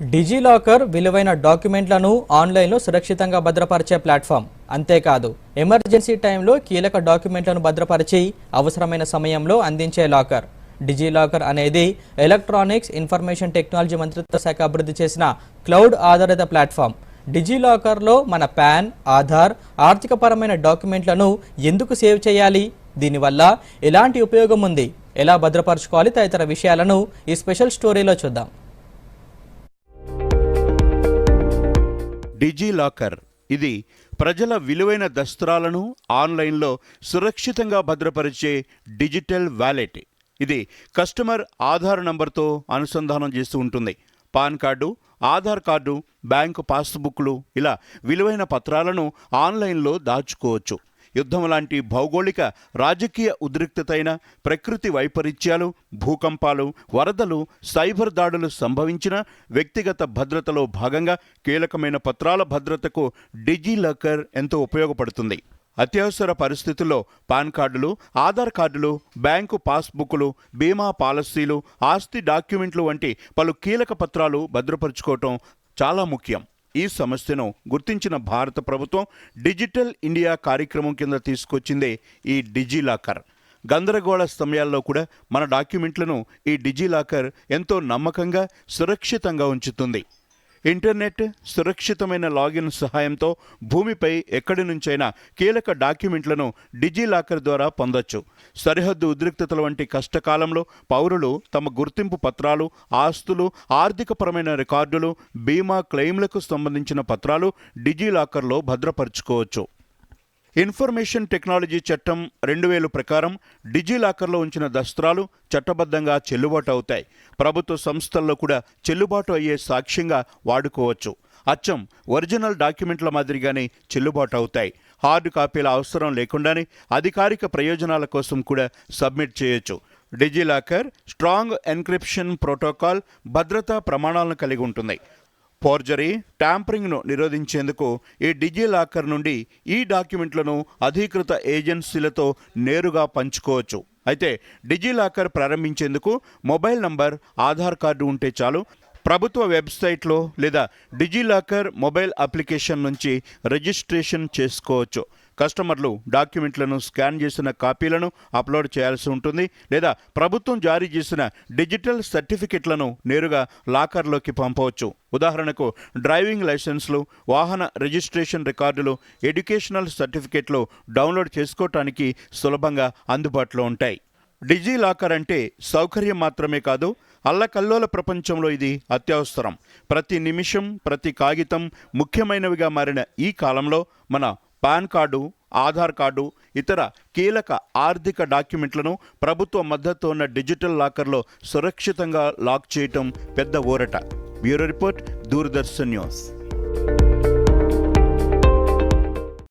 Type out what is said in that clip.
DigiLocker విలువైన డాక్యుమెంట్లను ఆన్లైన్లో సురక్షితంగా భద్రపరిచే ప్లాట్ఫామ్. అంతేకాదు ఎమర్జెన్సీ టైంలో కీలక డాక్యుమెంట్లను భద్రపరిచి అవసరమైన సమయంలో అందించే లాకర్. డిజిలాకర్ అనేది ఎలక్ట్రానిక్స్ ఇన్ఫర్మేషన్ టెక్నాలజీ మంత్రిత్వ శాఖ అభివృద్ధి చేసిన క్లౌడ్ ఆధారిత ప్లాట్ఫామ్. డిజిలాకర్లో మన పాన్ ఆధార్ ఆర్థికపరమైన డాక్యుమెంట్లను ఎందుకు సేవ్ చేయాలి? దీనివల్ల ఎలాంటి ఉపయోగం ఉంది? ఎలా భద్రపరచుకోవాలి? తదితర విషయాలను ఈ స్పెషల్ స్టోరీలో చూద్దాం. డిజిలాకర్. ఇది ప్రజల విలువైన దస్త్రాలను ఆన్లైన్లో సురక్షితంగా భద్రపరిచే డిజిటల్ వ్యాలెట్. ఇది కస్టమర్ ఆధార్ నంబర్తో అనుసంధానం చేస్తూ ఉంటుంది. PAN card Aadhaar card bank పాస్బుక్లు ఇలా విలువైన పత్రాలను ఆన్లైన్లో దాచుకోవచ్చు. యుద్ధం లాంటి భౌగోళిక రాజకీయ ఉద్రిక్తతైన ప్రకృతి వైపరీత్యాలు భూకంపాలు వరదలు సైబర్ దాడులు సంభవించిన వ్యక్తిగత భద్రతలో భాగంగా కీలకమైన పత్రాల భద్రతకు డిజిలాకర్ ఎంతో ఉపయోగపడుతుంది. అత్యవసర పరిస్థితుల్లో పాన్ కార్డులు ఆధార్ కార్డులు బ్యాంకు పాస్బుక్లు బీమా పాలసీలు ఆస్తి డాక్యుమెంట్లు వంటి పలు కీలక పత్రాలు భద్రపరుచుకోవటం చాలా ముఖ్యం. ఈ సమస్యను గుర్తించిన భారత ప్రభుత్వం డిజిటల్ ఇండియా కార్యక్రమం కింద తీసుకొచ్చిందే ఈ డిజిలాకర్. గందరగోళ సమయాల్లో కూడా మన డాక్యుమెంట్లను ఈ డిజిలాకర్ ఎంతో నమ్మకంగా సురక్షితంగా ఉంచుతుంది. ఇంటర్నెట్ సురక్షితమైన లాగిన్ సహాయంతో భూమిపై ఎక్కడి నుంచైనా కీలక డాక్యుమెంట్లను డిజిలాకర్ ద్వారా పొందొచ్చు. సరిహద్దు ఉద్రిక్తతల వంటి కష్టకాలంలో పౌరులు తమ గుర్తింపు పత్రాలు ఆస్తులు ఆర్థికపరమైన రికార్డులు బీమా క్లెయిమ్లకు సంబంధించిన పత్రాలు డిజిలాకర్లో భద్రపరుచుకోవచ్చు. ఇన్ఫర్మేషన్ టెక్నాలజీ చట్టం రెండు వేలు ప్రకారం డిజిలాకర్లో ఉంచిన దస్త్రాలు చట్టబద్ధంగా చెల్లుబాటు అవుతాయి ప్రభుత్వ సంస్థల్లో కూడా చెల్లుబాటు అయ్యే సాక్ష్యంగా వాడుకోవచ్చు. అచ్చం ఒరిజినల్ డాక్యుమెంట్ల మాదిరిగానే చెల్లుబాటు అవుతాయి హార్డ్ కాపీల అవసరం లేకుండానే అధికారిక ప్రయోజనాల కోసం కూడా సబ్మిట్ చేయొచ్చు. డిజిలాకర్ స్ట్రాంగ్ ఎన్క్రిప్షన్ ప్రోటోకాల్ భద్రతా ప్రమాణాలను కలిగి ఉంటుంది. ఫోర్జరీ ట్యాంపరింగ్ను నిరోధించేందుకు ఈ డిజిలాకర్ నుండి ఈ డాక్యుమెంట్లను అధీకృత ఏజెన్సీలతో నేరుగా పంచుకోవచ్చు. అయితే డిజిలాకర్ ప్రారంభించేందుకు మొబైల్ నంబర్ ఆధార్ కార్డు ఉంటే చాలు. ప్రభుత్వ వెబ్సైట్లో లేదా డిజిలాకర్ మొబైల్ అప్లికేషన్ నుంచి రిజిస్ట్రేషన్ చేసుకోవచ్చు. కస్టమర్లు డాక్యుమెంట్లను స్కాన్ చేసిన కాపీలను అప్లోడ్ చేయాల్సి ఉంటుంది లేదా ప్రభుత్వం జారీ చేసిన డిజిటల్ సర్టిఫికెట్లను నేరుగా లాకర్లోకి పంపవచ్చు. ఉదాహరణకు డ్రైవింగ్ లైసెన్స్లు వాహన రిజిస్ట్రేషన్ రికార్డులు ఎడ్యుకేషనల్ సర్టిఫికెట్లు డౌన్లోడ్ చేసుకోవటానికి సులభంగా అందుబాటులో ఉంటాయి. డిజిలాకర్ అంటే సౌకర్యం మాత్రమే కాదు అల్లకల్లోల ప్రపంచంలో ఇది అత్యవసరం. ప్రతి నిమిషం ప్రతి కాగితం ముఖ్యమైనవిగా మారిన ఈ కాలంలో మన పాన్ కార్డు ఆధార్ కార్డు ఇతర కీలక ఆర్థిక డాక్యుమెంట్లను ప్రభుత్వ మద్దతు ఉన్న డిజిటల్ లాకర్లో సురక్షితంగా లాక్ చేయటం పెద్ద ఊరట. Bureau report Doordarshan news.